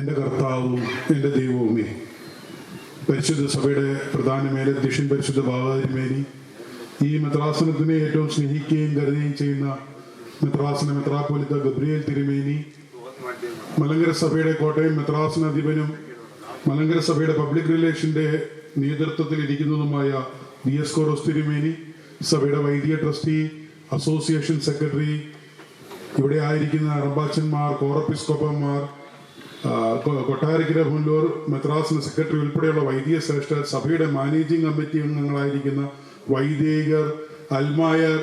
എന്റെ കർത്താവും എന്റെ ദൈവവുമേ പരിശുദ്ധ സഭയുടെ പ്രധാന മേലധ്യക്ഷൻ പരിശുദ്ധ ബാബാതിരിമേനി ഈ മെത്രാസനത്തിനെ ഏറ്റവും സ്നേഹിക്കുകയും കരുതുകയും ചെയ്യുന്ന മെത്രാസന മെത്രാപോലിത്ത ഗബ്രിയേൽ തിരുമേനി. മലങ്കര സഭയുടെ കോട്ടയം മെത്രാസന അധിപനും മലങ്കര സഭയുടെ പബ്ലിക് റിലേഷന്റെ നേതൃത്വത്തിൽ ഇരിക്കുന്നതുമായ ഡി എസ് കോറോസ് തിരുമേനി സഭയുടെ വൈദിക ട്രസ്റ്റി അസോസിയേഷൻ സെക്രട്ടറി ഇവിടെ ആയിരിക്കുന്ന അറബാച്ചന്മാർ കോറപ്പിസ്കോപ്പന്മാർ കൊട്ടാരക്കര ഹുല്ലൂർ മെത്രാസിന് സെക്രട്ടറി ഉൾപ്പെടെയുള്ള വൈദിക ശ്രേഷ്ഠ സഭയുടെ മാനേജിംഗ് കമ്മിറ്റി അംഗങ്ങളായിരിക്കുന്ന വൈദികർ അൽമായർ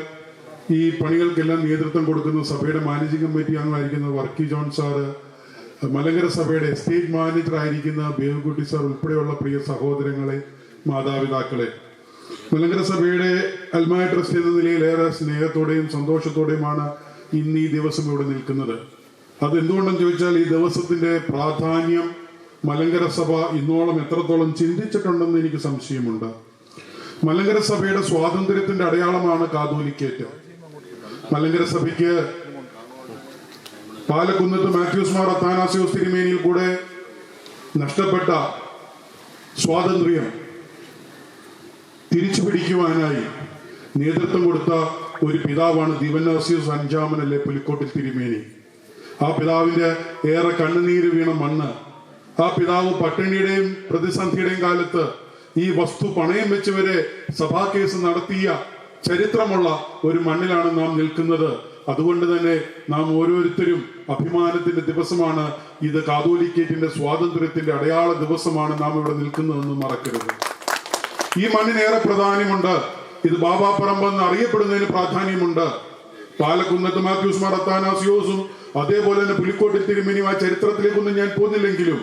ഈ പണികൾക്കെല്ലാം നേതൃത്വം കൊടുക്കുന്ന സഭയുടെ മാനേജിംഗ് കമ്മിറ്റി അംഗങ്ങളായിരിക്കുന്ന വർക്കി ജോൺ സാറ് മലങ്കര സഭയുടെ എസ്റ്റേറ്റ് മാനേജർ ആയിരിക്കുന്ന ബേവുകുട്ടി സാർ ഉൾപ്പെടെയുള്ള പ്രിയ സഹോദരങ്ങളെ മാതാപിതാക്കളെ. മലങ്കര സഭയുടെ അൽമായ ട്രസ്റ്റ് എന്ന നിലയിൽ ഏറെ സ്നേഹത്തോടെയും സന്തോഷത്തോടെയുമാണ് ഇന്ന് ഈ ദിവസം ഇവിടെ നിൽക്കുന്നത്. അത് എന്തുകൊണ്ടെന്ന് ചോദിച്ചാൽ ഈ ദിവസത്തിന്റെ പ്രാധാന്യം മലങ്കര സഭ ഇന്നോളം എത്രത്തോളം ചിന്തിച്ചിട്ടുണ്ടെന്ന് എനിക്ക് സംശയമുണ്ട്. മലങ്കര സഭയുടെ സ്വാതന്ത്ര്യത്തിന്റെ അടയാളമാണ് കാതോലിക്കേറ്റ്. മലങ്കര സഭയ്ക്ക് പാലക്കുന്നത്ത് മാത്യൂസ് മാർ അത്താനാസിയോസ് തിരുമേനിയിൽ കൂടെ നഷ്ടപ്പെട്ട സ്വാതന്ത്ര്യം തിരിച്ചു പിടിക്കുവാനായി നേതൃത്വം കൊടുത്ത ഒരു പിതാവാണ് ദിവനാസിയോസ് അഞ്ചാമനല്ലേ പുലിക്കോട്ടിൽ തിരുമേനി. ആ പിതാവിന്റെ ഏറെ കണ്ണുനീര് വീണ മണ്ണ് ആ പിതാവ് പട്ടിണിയുടെയും പ്രതിസന്ധിയുടെയും കാലത്ത് ഈ വസ്തു പണയം വെച്ചവരെ സഭാ കേസ് നടത്തിയ ചരിത്രമുള്ള ഒരു മണ്ണിലാണ് നാം നിൽക്കുന്നത്. അതുകൊണ്ട് തന്നെ നാം ഓരോരുത്തരും അഭിമാനത്തിന്റെ ദിവസമാണ്. ഇത് കാതോലിക്കേറ്റിന്റെ സ്വാതന്ത്ര്യത്തിന്റെ അടയാള ദിവസമാണ് നാം ഇവിടെ നിൽക്കുന്നതെന്ന് മറക്കരുത്. ഈ മണ്ണിനേറെ പ്രാധാന്യമുണ്ട്. ഇത് ബാബാപ്പറമ്പ് എന്ന് അറിയപ്പെടുന്നതിന് പ്രാധാന്യമുണ്ട്. പാലക്കുന്നത്ത് മാത്യൂസ് മറത്താനാസിയോസും അതേപോലെ തന്നെ പുലിക്കോട്ടിൽ തിരുമേനിയും ആ ചരിത്രത്തിലേക്കൊന്നും ഞാൻ പോകുന്നില്ലെങ്കിലും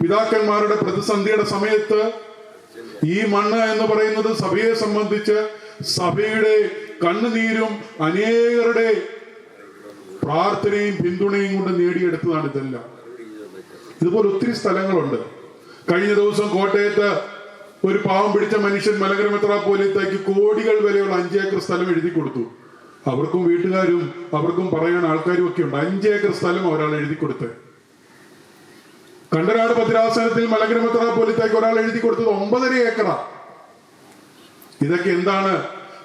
പിതാക്കന്മാരുടെ പ്രതിസന്ധിയുടെ സമയത്ത് ഈ മണ്ണ് എന്ന് പറയുന്നത് സഭയെ സംബന്ധിച്ച് സഭയുടെ കണ്ണുനീരും അനേകരുടെ പ്രാർത്ഥനയും പിന്തുണയും കൊണ്ട് നേടിയെടുത്തതാണ് ഇതെല്ലാം. ഇതുപോലെ ഒത്തിരി സ്ഥലങ്ങളുണ്ട്. കഴിഞ്ഞ ദിവസം കോട്ടയത്ത് ഒരു പാവം പിടിച്ച മനുഷ്യൻ മലങ്കര മെത്രാപ്പോലിയത്തേക്ക് കോടികൾ വിലയുള്ള അഞ്ചേക്കർ സ്ഥലം എഴുതി കൊടുത്തു. അവർക്കും വീട്ടുകാരും അവർക്കും പറയാൻ ആൾക്കാരും ഒക്കെ ഉണ്ട്. അഞ്ചേക്കർ സ്ഥലം ഒരാൾ എഴുതി കൊടുത്ത് കണ്ടനാട് ഭദ്രാസനത്തിൽ മലഗ്രമത്ര പോലത്തേക്ക് ഒരാൾ എഴുതി കൊടുത്തത് ഒമ്പതര ഏക്കറാ. ഇതൊക്കെ എന്താണ്?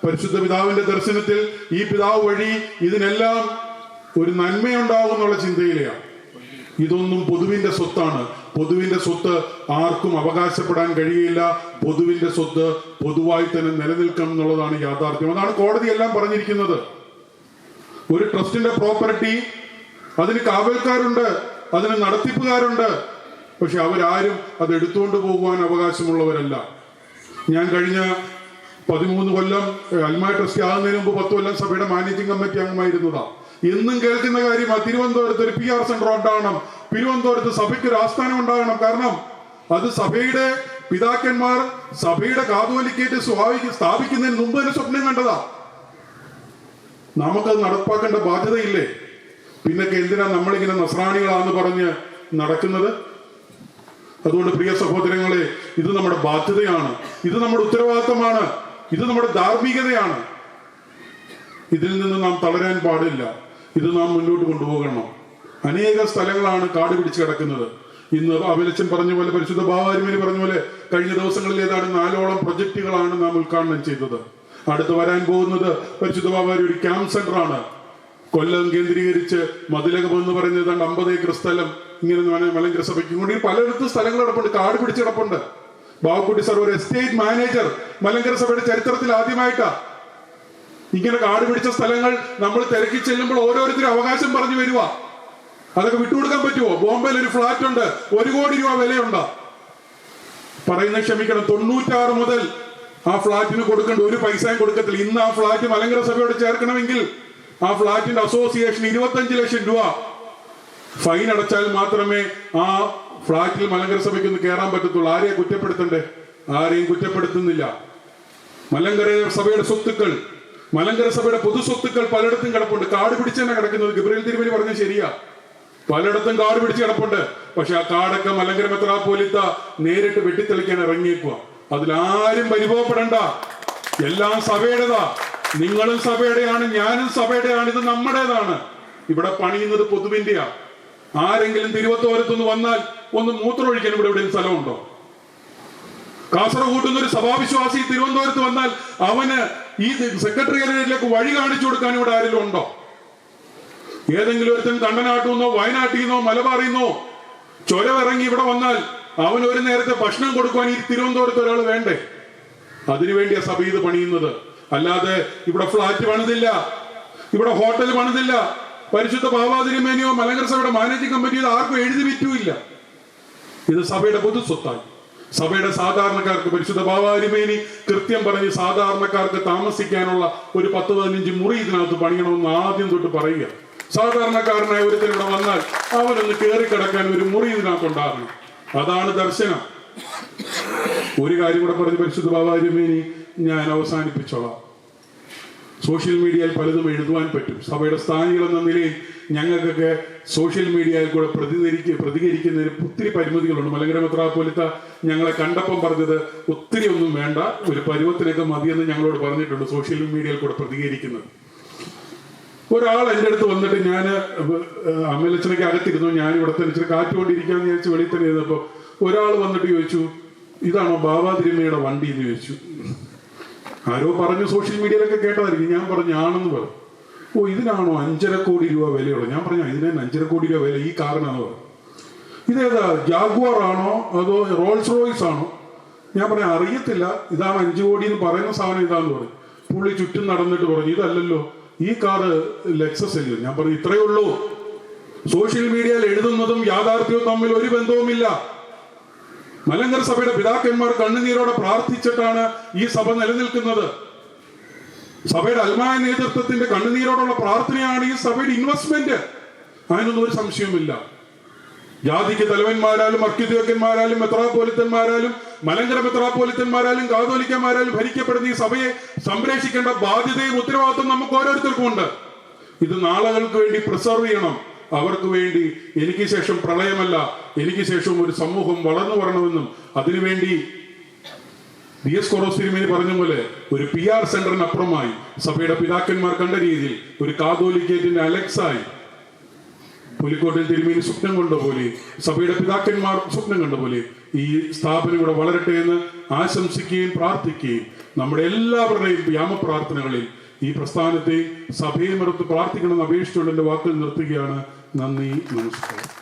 പരിശുദ്ധ പിതാവിന്റെ ദർശനത്തിൽ ഈ പിതാവ് വഴി ഇതിനെല്ലാം ഒരു നന്മയുണ്ടാവും എന്നുള്ള ചിന്തയിലെയാണ് ഇതൊന്നും പൊതുവിന്റെ സ്വത്താണ്. പൊതുവിന്റെ സ്വത്ത് ആർക്കും അവകാശപ്പെടാൻ കഴിയില്ല. പൊതുവിന്റെ സ്വത്ത് പൊതുവായി തന്നെ നിലനിൽക്കണം എന്നുള്ളതാണ് യാഥാർത്ഥ്യം. അതാണ് കോടതി എല്ലാം പറഞ്ഞിരിക്കുന്നത്. ഒരു ട്രസ്റ്റിന്റെ പ്രോപ്പർട്ടി അതിന് കാവൽക്കാരുണ്ട് അതിന് നടത്തിപ്പുകാരുണ്ട്. പക്ഷെ അവരാരും അത് എടുത്തുകൊണ്ട് പോകുവാൻ അവകാശമുള്ളവരല്ല. ഞാൻ കഴിഞ്ഞ പതിമൂന്ന് കൊല്ലം അൽമായ ട്രസ്റ്റി ആകുന്നതിന് മുമ്പ് പത്ത് കൊല്ലം സഭയുടെ മാനേജിംഗ് കമ്മിറ്റി അംഗമായിരുന്നതാ. എന്നും കേൾക്കുന്ന കാര്യം തിരുവനന്തപുരത്ത് ഒരു പി ആർ സെന്റർ ഉണ്ടാകണം തിരുവനന്തപുരത്ത് സഭയ്ക്ക് ഒരു ആസ്ഥാനം ഉണ്ടാകണം. കാരണം അത് സഭയുടെ പിതാക്കന്മാർ സഭയുടെ കാതോലിക്കേറ്റ് സ്വാഭാവിക സ്ഥാപിക്കുന്നതിന് മുമ്പ് തന്നെ സ്വപ്നം കണ്ടതാ. നമുക്കത് നടപ്പാക്കേണ്ട ബാധ്യതയില്ലേ? പിന്നെ എന്തിനാ നമ്മളിങ്ങനെ നസ്രാണികളാന്ന് പറഞ്ഞ് നടക്കുന്നത്? അതുകൊണ്ട് പ്രിയ സഹോദരങ്ങളെ ഇത് നമ്മുടെ ബാധ്യതയാണ്. ഇത് നമ്മുടെ ഉത്തരവാദിത്തമാണ് ഇത് നമ്മുടെ ധാർമ്മികതയാണ്. ഇതിൽ നിന്ന് നാം തളരാൻ പാടില്ല. ഇത് നാം മുന്നോട്ട് കൊണ്ടുപോകണം. അനേക സ്ഥലങ്ങളാണ് കാട് പിടിച്ചു കിടക്കുന്നത്. ഇന്ന് അഭിലച്ചൻ പറഞ്ഞ പോലെ പരിശുദ്ധ ഭാവാരിമേനി പറഞ്ഞ പോലെ കഴിഞ്ഞ ദിവസങ്ങളിൽ ഏതാണ്ട് നാലോളം പ്രൊജക്ടുകളാണ് നാം ഉദ്ഘാടനം ചെയ്തത്. അടുത്ത് വരാൻ പോകുന്നത് പരിശുദ്ധ ബാബാരി ഒരു ക്യാമ്പ് സെന്റർ ആണ് കൊല്ലം കേന്ദ്രീകരിച്ച് മതിലകം എന്ന് പറയുന്നത് അമ്പത് ഏക്കർ സ്ഥലം. ഇങ്ങനെ മലങ്കര സഭയ്ക്ക് കൊണ്ട് പലയിടത്തും സ്ഥലങ്ങൾ കിടപ്പുണ്ട് കാട് പിടിച്ച് കിടപ്പുണ്ട്. ബാബുക്കുട്ടി സാർ ഒരു എസ്റ്റേറ്റ് മാനേജർ മലങ്കര സഭയുടെ ചരിത്രത്തിൽ ആദ്യമായിട്ടാ. ഇങ്ങനെ കാട് പിടിച്ച സ്ഥലങ്ങൾ നമ്മൾ തിരക്കി ചെല്ലുമ്പോൾ ഓരോരുത്തരും അവകാശം പറഞ്ഞു വരുക അതൊക്കെ വിട്ടുകൊടുക്കാൻ പറ്റുമോ ബോംബെയിൽ ഒരു ഫ്ലാറ്റ് ഉണ്ട്. ഒരു കോടി രൂപ വിലയുണ്ട്. പറയുന്ന ക്ഷമിക്കണം. തൊണ്ണൂറ്റാറ് മുതൽ ആ ഫ്ളാറ്റിന് കൊടുക്കേണ്ട ഒരു പൈസയും കൊടുക്കത്തില്ല. ഇന്ന് ആ ഫ്ളാറ്റ് മലങ്കര സഭയോട് ചേർക്കണമെങ്കിൽ ആ ഫ്ളാറ്റിന്റെ അസോസിയേഷൻ ഇരുപത്തഞ്ച് ലക്ഷം രൂപ. ഫൈൻ അടച്ചാൽ മാത്രമേ ആ ഫ്ളാറ്റിൽ മലങ്കര സഭയ്ക്ക് ഒന്ന് കയറാൻ പറ്റത്തുള്ളൂ. ആരെയും കുറ്റപ്പെടുത്തണ്ടേ ആരെയും കുറ്റപ്പെടുത്തുന്നില്ല. മലങ്കര സഭയുടെ സ്വത്തുക്കൾ മലങ്കര സഭയുടെ പൊതു സ്വത്തുക്കൾ പലയിടത്തും കിടപ്പുണ്ട്. കാട് പിടിച്ചാണ് കിടക്കുന്നത്. ഗബ്രിയൽ തിരുമേനി പറഞ്ഞ ശരിയാ. പലയിടത്തും കാട് പിടിച്ച് കിടപ്പുണ്ട്. പക്ഷെ ആ കാടൊക്കെ മലങ്കര മെത്രാപ്പോലിത്ത നേരിട്ട് വെട്ടിത്തെളിക്കാൻ ഇറങ്ങിയേക്കുക അതിലാരും പരിഭവപ്പെടണ്ട. എല്ലാം സഭയുടേതാ. നിങ്ങളും സഭയുടെയാണ് ഞാനും സഭയുടെയാണ് ഇത് നമ്മുടേതാണ്. ഇവിടെ പണിയുന്നത് പൊതുവിന്റെയാ. ആരെങ്കിലും തിരുവത്തോരത്തുനിന്ന് വന്നാൽ ഒന്ന് മൂത്രമൊഴിക്കാൻ ഇവിടെ എവിടെയും സ്ഥലമുണ്ടോ? കാസർഗോഡ് ഒരു സഭാവിശ്വാസി തിരുവനന്തപുരത്ത് വന്നാൽ അവന് ഈ സെക്രട്ടേറിയറ്റിലേക്ക് വഴി കാണിച്ചു കൊടുക്കാൻ ഇവിടെ ആരെങ്കിലും ഉണ്ടോ? ഏതെങ്കിലും ഒരുത്തൻ കണ്ടനാട്ടിൽ നിന്നോ വയനാട്ടിൽ നിന്നോ മലബാറിൽ നിന്നോ ഇവിടെ വന്നാൽ അവൻ ഒരു നേരത്തെ ഭക്ഷണം കൊടുക്കുവാൻ ഈ തിരുവനന്തപുരത്ത് ഒരാൾ വേണ്ടേ? അതിനുവേണ്ടിയാ സഭ ഇത് പണിയുന്നത്. അല്ലാതെ ഇവിടെ ഫ്ലാറ്റ് പണിതില്ല ഇവിടെ ഹോട്ടൽ പണിതില്ല പരിശുദ്ധ ബാബാതിരിമേനിയോ മലങ്കര സഭയുടെ മാനേജിംഗ് കമ്മിറ്റിയോ ആർക്കും എഴുതി വിറ്റുമില്ല ഇത് സഭയുടെ പൊതു സ്വത്താണ് സഭയുടെ സാധാരണക്കാർക്ക് പരിശുദ്ധ ബാബാരിമേനി കൃത്യം പറഞ്ഞ് സാധാരണക്കാർക്ക് താമസിക്കാനുള്ള ഒരു പത്ത് പതിനഞ്ച് മുറി ഇതിനകത്ത് പണിയണമെന്ന് ആദ്യം തൊട്ട് പറയുക. സാധാരണക്കാരനായ ഒരുത്തൻ ഇവിടെ വന്നാൽ അവനൊന്ന് കയറി കിടക്കാൻ ഒരു മുറി ഇതിനകത്ത് ഉണ്ടാകണം അതാണ് ദർശനം. ഒരു കാര്യം കൂടെ പറഞ്ഞ് പരിശുദ്ധ ബാബാരുമേനി ഞാൻ അവസാനിപ്പിച്ചോളാം. സോഷ്യൽ മീഡിയയിൽ പലതും എഴുതുവാൻ പറ്റും. സഭയുടെ സ്ഥാനികൾ എന്ന നിലയിൽ ഞങ്ങൾക്കൊക്കെ സോഷ്യൽ മീഡിയയിൽ കൂടെ പ്രതികരിക്ക പ്രതികരിക്കുന്നതിന് ഒത്തിരി പരിമിതികളുണ്ട്. മലങ്കര മെത്രാപ്പോലിത്ത ഞങ്ങളെ കണ്ടപ്പം പറഞ്ഞത് ഒത്തിരി ഒന്നും വേണ്ട ഒരു പരുവത്തിനൊക്കെ മതിയെന്ന് ഞങ്ങളോട് പറഞ്ഞിട്ടുണ്ട് സോഷ്യൽ മീഡിയയിൽ കൂടെ പ്രതികരിക്കുന്നത്. ഒരാൾ എന്റെ അടുത്ത് വന്നിട്ട് ഞാൻ അമ്മലച്ചനയ്ക്ക് അകത്തിരുന്നു. ഞാൻ ഇവിടെ തന്നെ ഇച്ചിരി കാറ്റുകൊണ്ടിരിക്കാന്ന് ചോദിച്ച് വെളിയിൽ തന്നെ ഇരുന്നപ്പോൾ ഒരാൾ വന്നിട്ട് ചോദിച്ചു ഇതാണോ ബാബാ വണ്ടി? എന്ന് ചോദിച്ചു. ആരോ പറഞ്ഞു സോഷ്യൽ മീഡിയയിലൊക്കെ കേട്ടതായിരിക്കും. ഞാൻ പറഞ്ഞു ആണെന്ന് പറഞ്ഞു ഓ ഇതിനാണോ അഞ്ചര കോടി രൂപ വിലയുള്ളത്? ഞാൻ പറഞ്ഞു ഇതിന് അഞ്ചര കോടി രൂപ വില. ഈ കാറിനാന്ന് പറഞ്ഞു ഇതേതാ ജാഗ്വാർ ആണോ അതോ റോൾസ് റോയ്സ് ആണോ? ഞാൻ പറഞ്ഞു അറിയത്തില്ല. ഇതാണ് അഞ്ചു കോടി എന്ന് പറയുന്ന സാധനം ഇതാന്ന് പറഞ്ഞു. പുള്ളി ചുറ്റും നടന്നിട്ട് പറഞ്ഞു ഇതല്ലല്ലോ. ഈ കാറ് ലെക്സസ് അല്ലയോ? ഞാൻ പറഞ്ഞു ഇത്രയേ ഉള്ളൂ. സോഷ്യൽ മീഡിയയിൽ എഴുതുന്നതും യാഥാർത്ഥ്യവും തമ്മിൽ ഒരു ബന്ധവുമില്ല. മലങ്കർ സഭയുടെ പിതാക്കന്മാർ കണ്ണുനീരോടെ പ്രാർത്ഥിച്ചിട്ടാണ് ഈ സഭ നിലനിൽക്കുന്നത്. സഭയുടെ അൽമായ നേതൃത്വത്തിന്റെ കണ്ണുനീരോടുള്ള പ്രാർത്ഥനയാണ് ഈ സഭയുടെ ഇൻവെസ്റ്റ്മെന്റ് അതിനൊന്നും ഒരു സംശയവുമില്ല. ജാതിക്ക് തലവന്മാരാലും അർക്കിദ്യോക്കന്മാരാലും മെത്രാപോലിത്തന്മാരാലും മലങ്കര മെത്രാപോലിത്തന്മാരാലും കാതോലിക്കന്മാരാലും ഭരിക്കപ്പെടുന്ന ഈ സഭയെ സംരക്ഷിക്കേണ്ട ബാധ്യതയും ഉത്തരവാദിത്വം നമുക്ക് ഓരോരുത്തർക്കും ഉണ്ട്. ഇത് നാളുകൾക്ക് വേണ്ടി പ്രിസർവ് ചെയ്യണം. അവർക്ക് വേണ്ടി എനിക്ക് ശേഷം പ്രളയമല്ല എനിക്ക് ശേഷം ഒരു സമൂഹം വളർന്നു വരണമെന്നും അതിനുവേണ്ടി ബി എസ് തിരുമേനി പറഞ്ഞ പോലെ ഒരു പി ആർ സെന്ററിനപ്പുറമായി സഭയുടെ പിതാക്കന്മാർ കണ്ട രീതിയിൽ ഒരു കാതോലിക്കേറ്റിന്റെ അലക്സായി പുലിക്കോട്ടിൽ തിരുമേനി സ്വപ്നം കണ്ട പോലെ സഭയുടെ പിതാക്കന്മാർ സ്വപ്നം കണ്ട പോലെ ഈ സ്ഥാപനം ഇവിടെ വളരട്ടെ എന്ന് ആശംസിക്കുകയും പ്രാർത്ഥിക്കുകയും നമ്മുടെ എല്ലാവരുടെയും വ്യാമപ്രാർത്ഥനകളിൽ ഈ പ്രസ്ഥാനത്തെ സഭയും എടുത്ത് പ്രാർത്ഥിക്കണമെന്ന് അപേക്ഷിച്ചുകൊണ്ട് എന്റെ വാക്കുകൾ നിർത്തുകയാണ്. നന്ദി നമസ്കാരം.